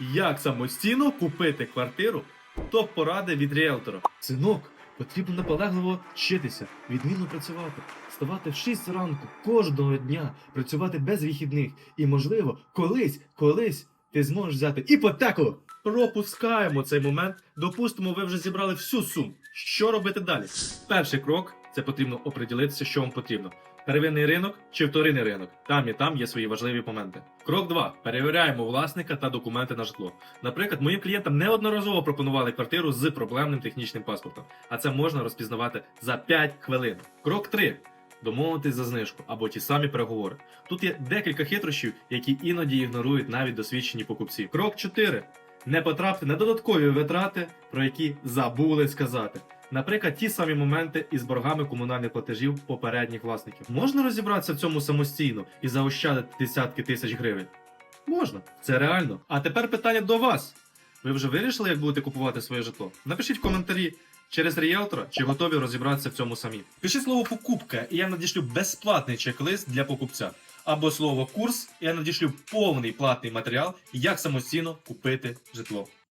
Як самостійно купити квартиру? Топ поради від ріелтора. Синок, потрібно наполегливо вчитися, відмінно працювати, вставати в 6 ранку кожного дня, працювати без вихідних. І, можливо, колись, колись ти зможеш взяти іпотеку. Пропускаємо цей момент. Допустимо, ви вже зібрали всю суму. Що робити далі? Перший крок це потрібно оприділитися, що вам потрібно. Первинний ринок чи вторинний ринок. Там і там є свої важливі моменти. Крок 2. Перевіряємо власника та документи на житло. Наприклад, моїм клієнтам неодноразово пропонували квартиру з проблемним технічним паспортом, а це можна розпізнавати за 5 хвилин. Крок 3. Домовитись за знижку або ті самі переговори. Тут є декілька хитрощів, які іноді ігнорують навіть досвідчені покупці. Крок 4. Не потрапте на додаткові витрати, про які забули сказати. Наприклад, ті самі моменти із боргами комунальних платежів попередніх власників. Можна розібратися в цьому самостійно і заощадити десятки тисяч гривень? Можна, це реально. А тепер питання до вас. Ви вже вирішили, як будете купувати своє житло? Напишіть в коментарі через ріелтора, чи готові розібратися в цьому самі. Пишіть слово покупка, і я надішлю безплатний чек-лист для покупця. Або слово курс, і я надішлю повний платний матеріал, як самостійно купити житло.